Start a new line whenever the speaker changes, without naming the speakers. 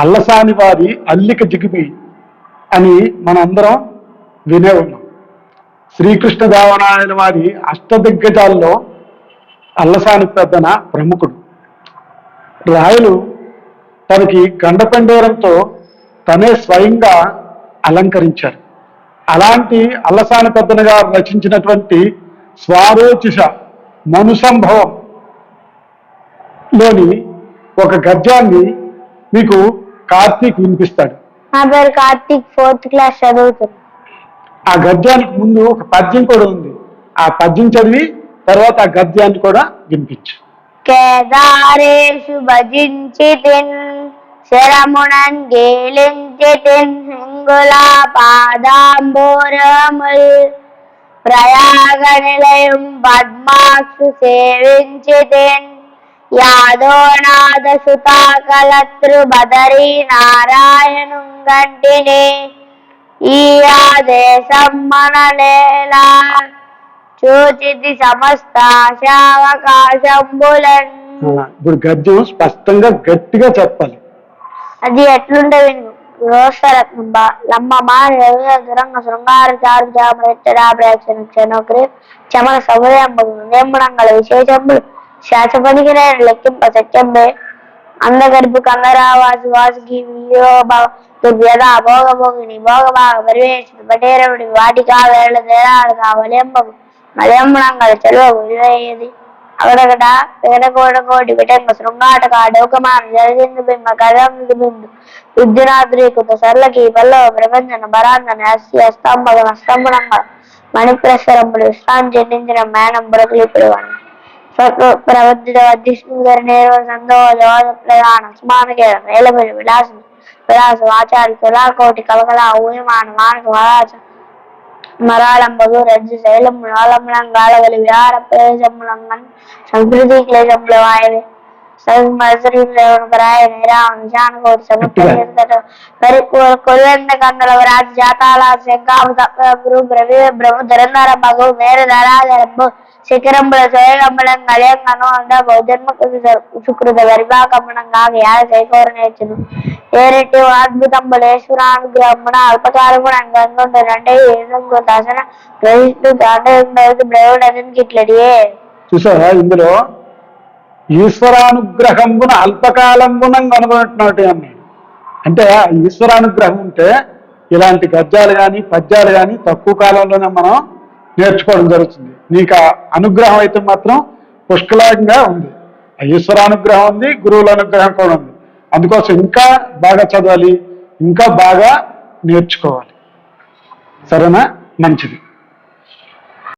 అల్లసాని వారి అల్లిక జిగిపి అని మనందరం వినే ఉన్నాం. శ్రీకృష్ణ దేవనాయన వారి అష్టదిగ్గజాల్లో అల్లసాని పెద్దన ప్రముఖుడు. రాయలు తనకి గండపెండేరంతో తనే స్వయంగా అలంకరించారు. అలాంటి అల్లసాని పెద్దన గారు రచించినటువంటి స్వారోచిష మనుసంభవం లోని ఒక గద్యాన్ని మీకు కార్తీక్ వినిపిస్తాడు.
నా పేరు కార్తీక్ ఫోర్త్ క్లాస్ చదువుతున్నా
ఆ గద్యానికి ముందు ఒక పద్యం కూడా ఉంది. ఆ పద్యం చదివి తర్వాత ఆ గద్యాన్ని కూడా వినిపించు.
కేదారేషు భజించితిన్ శరముణన్ గేలించితిన్ హింగుల పాదాంబోరముల్ ప్రయాగ నిలయం పద్మాక్షు సేవించితిన్. యాదోనాథ సుతాకలత్రు బదరీ నారాయణు గంటిని ఈ ఆదేశం మనలేలా చూచితి సమస్త శావకాశంబులన్.
ఇప్పుడు గద్యం స్పష్టంగా గట్టిగా చెప్పాలి.
అది ఎట్లుంటది బా లమ్మమ్మ శృంగార చారు చామరెచ్చడా ప్రేక్షణ క్షణోక్రి చమల సమయంబు నేముడంగల విశేషంబులు. శాసపనికి నేను లెక్కింప సత్యంబే అందగర్భు కందరావాసి వాసుకి దుర్వ్యద దుర్వ్యధ భోగ భాగ పరివేషిత పటేరవుడి వాటికా వేళ తేడాడు కావలేంబు మలెంబుడంగల చెలువ విలువయ్యేది అగడగడ పేడకోడ కోటి విటంగ శృంగాటక డౌకమాన జలజిందు బింబ కదందు బిందు విద్యునాద్రీకృత సర్లకి పల్లవ ప్రపంచన బరాంగన అస్సి అస్తంభగన స్తంభనంగా మణిప్రసరములు విశ్రాంతి చెందించిన మేనం బురకలిప్పుడు ప్రవర్తిత వధిష్ణు గారి నేర్వ సందో జవాద ప్రధాన. స్మానకే నేలబడి విలాసం విలాస వాచారి తులాకోటి కలకల ఊయమాన మానక మరాచ మరాళంబగు రజ్జు శైలం నాళములం గాళగలి విహార ప్రదేశములంగన్ సంస్కృతి క్లేశములు వాయవి. శిఖరంబుల బౌద్ధర్మ యాద శైకోర నేర్చును. ఏరెట్టి అద్భుతంబులేశ్వరానుగ్రహమున అల్పకాలమున దశన గ్రహిస్తూ ఇట్లడియే
ఇందులో? ఈశ్వరానుగ్రహంబున అల్పకాలంబున కనుగొంటున్నట్టు అన్నాడు అంటే ఈశ్వరానుగ్రహం ఉంటే ఇలాంటి గద్యాలు కానీ పద్యాలు కానీ తక్కువ కాలంలోనే మనం నేర్చుకోవడం జరుగుతుంది. నీకు అనుగ్రహం అయితే మాత్రం పుష్కలంగా ఉంది. ఈశ్వరానుగ్రహం ఉంది గురువుల అనుగ్రహం కూడా ఉంది. అందుకోసం ఇంకా బాగా చదవాలి ఇంకా బాగా నేర్చుకోవాలి. సరేనా? మంచిది.